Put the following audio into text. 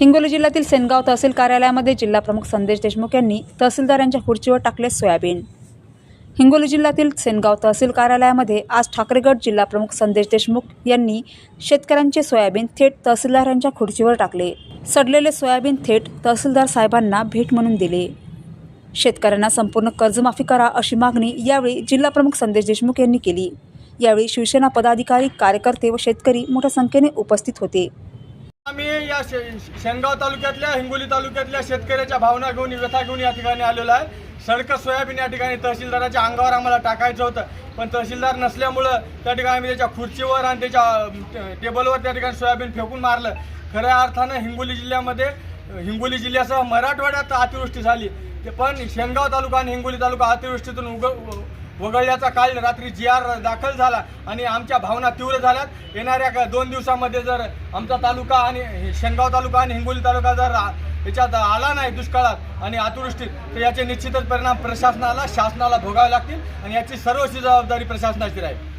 हिंगोली जिल्ह्यातील सेनगाव तहसील कार्यालयामध्ये जिल्हा प्रमुख संदेश देशमुख यांनी तहसीलदार यांच्या खुर्चीवर टाकले सोयाबीन. हिंगोली जिल्ह्यातील सेनगाव तहसील कार्यालयामध्ये आज ठाकरेगड जिल्हा प्रमुख संदेश देशमुख यांनी शेतकऱ्यांचे सोयाबीन थेट तहसीलदारांच्या खुर्चीवर टाकले. सडलेले सोयाबीन थेट तहसीलदार साहेबांना भेट म्हणून दिले. शेतकऱ्यांना संपूर्ण कर्जमाफी करा अशी मागणी यावेळी जिल्हा प्रमुख संदेश देशमुख यांनी केली. यावेळी शिवसेना पदाधिकारी कार्यकर्ते व शेतकरी मोठ्या संख्येने उपस्थित होते. आम्ही या शे शेनगाव तालुक्यातल्या हिंगोली तालुक्यातल्या शेतकऱ्याच्या भावना घेऊन व्यथा घेऊन या ठिकाणी आलेलो आहे. सडकं सोयाबीन या ठिकाणी तहसीलदाराच्या अंगावर आम्हाला टाकायचं होतं. पण तहसीलदार नसल्यामुळं त्या ठिकाणी आम्ही त्याच्या खुर्चीवर आणि त्याच्या टेबलवर त्या ठिकाणी सोयाबीन फेकून मारलं. खऱ्या अर्थानं हिंगोली जिल्ह्यामध्ये हिंगोली जिल्ह्यासह मराठवाड्यात अतिवृष्टी झाली. ते पण शेनगाव तालुका आणि हिंगोली तालुका अतिवृष्टीतून उग वगळल्याचा काल रात्री जी आर दाखल झाला आणि आमच्या भावना तीव्र झाल्यात. येणाऱ्या का- दोन दिवसामध्ये जर आमचा तालुका आणि शेंगाव शेनगाव तालुका आणि हिंगोली तालुका जर याच्यात आला नाही दुष्काळात आणि अतिवृष्टीत तर याचे निश्चितच परिणाम प्रशासनाला शासनाला भोगावे लागतील आणि याची सर्वस्वी जबाबदारी प्रशासनाची राहील.